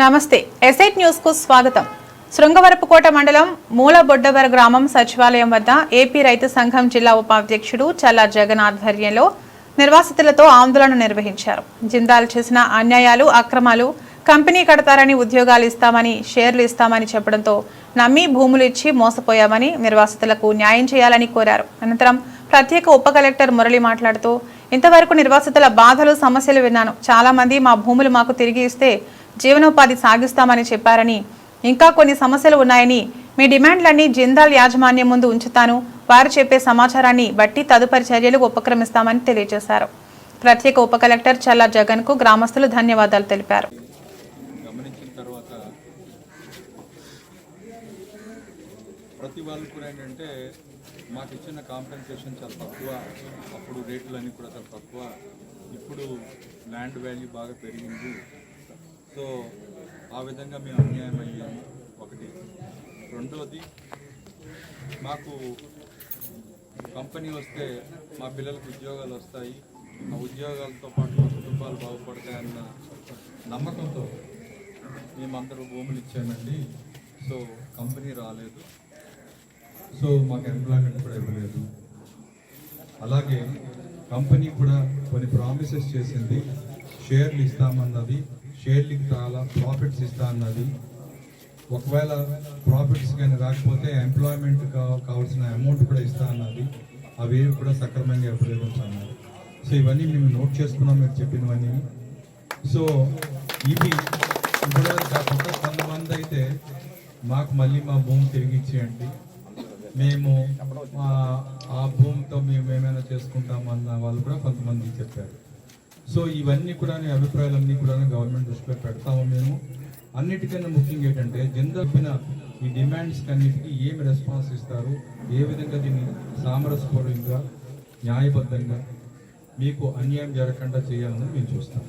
నమస్తే. ఎసైట్ న్యూస్కు స్వాగతం. శృంగవరపుకోట మండలం మూలబొడ్డవర గ్రామం సచివాలయం వద్ద ఏపీ రైతు సంఘం జిల్లా ఉపాధ్యక్షుడు చల్లా జగన్ ఆధ్వర్యంలో నిర్వాసితులతో ఆందోళన నిర్వహించారు. జిందాల్ చేసిన అన్యాయాలు అక్రమాలు కంపెనీ కడతారని ఉద్యోగాలు ఇస్తామని షేర్లు ఇస్తామని చెప్పడంతో నమ్మి భూములు ఇచ్చి మోసపోయామని నిర్వాసితులకు న్యాయం చేయాలని కోరారు. అనంతరం ప్రత్యేక ఉప కలెక్టర్ మురళి మాట్లాడుతూ ఇంతవరకు నిర్వాసితుల బాధలు సమస్యలు విన్నాను. చాలామంది మా భూములు మాకు తిరిగి ఇస్తే జీవనోపాధి సాగిస్తామని చెప్పారని ఇంకా కొన్ని సమస్యలు ఉన్నాయని మీ డిమాండ్లన్నీ జిందాల్ యాజమాన్యం ముందు ఉంచుతాను. వారు చెప్పే సమాచారాన్ని బట్టి తదుపరి చర్యలు ఉపక్రమిస్తామని తెలియజేశారు. ప్రత్యేక ఉప కలెక్టర్ చల్లా జగన్కు గ్రామస్తులు ధన్యవాదాలు తెలిపారు. ప్రతి వాళ్ళు కూడా ఏంటంటే మాకు ఇచ్చిన కాంపెన్సేషన్ చాలా తక్కువ అప్పుడు రేట్లన్నీ కూడా చాలా తక్కువ. ఇప్పుడు ల్యాండ్ వాల్యూ బాగా పెరిగింది. ఆ విధంగా మేము అన్యాయం అయ్యాము ఒకటి. రెండోది మాకు కంపెనీ వస్తే మా పిల్లలకు ఉద్యోగాలు వస్తాయి. ఆ ఉద్యోగాలతో పాటు మా కుటుంబాలు బాగుపడతాయన్న నమ్మకంతో మేమందరూ భూములు ఇచ్చామండి. సో కంపెనీ రాలేదు. సో మాకు ఎంప్లాయ్మెంట్ కూడా ఇవ్వలేదు. అలాగే కంపెనీ కూడా కొన్ని ప్రామిసెస్ చేసింది. షేర్లు ఇస్తామన్నది షేర్లు చాలా ప్రాఫిట్స్ ఇస్తా అన్నది ఒకవేళ ప్రాఫిట్స్ కానీ రాకపోతే ఎంప్లాయ్మెంట్ కావాల్సిన అమౌంట్ కూడా ఇస్తా అన్నది అవేవి కూడా సక్రమంగా ఇవ్వలేదు అన్నారు. సో ఇవన్నీ మేము నోట్ చేసుకున్నాం మీరు చెప్పినవన్నీ. సో ఇవి ఇప్పుడు కొంత కొంతమంది అయితే మాకు మళ్ళీ మా భూమి తిరిగి ఇచ్చేయండి. మేము ఆ భూమితో మేము ఏమైనా చేసుకుంటామన్న వాళ్ళు కూడా కొంతమంది చెప్పారు. సో ఇవన్నీ కూడా అభిప్రాయాలన్నీ కూడా గవర్నమెంట్ దృష్టిలో పెడతాము మేము. అన్నిటికన్నా ముఖ్యంగా ఏంటంటే జనరల్ ఈ డిమాండ్స్ అన్నిటికీ ఏమి రెస్పాన్స్ ఇస్తారు ఏ విధంగా దీన్ని సామరస్యపరంగా న్యాయబద్ధంగా మీకు అన్యాయం జరగకుండా చేయాలని మేము చూస్తాం.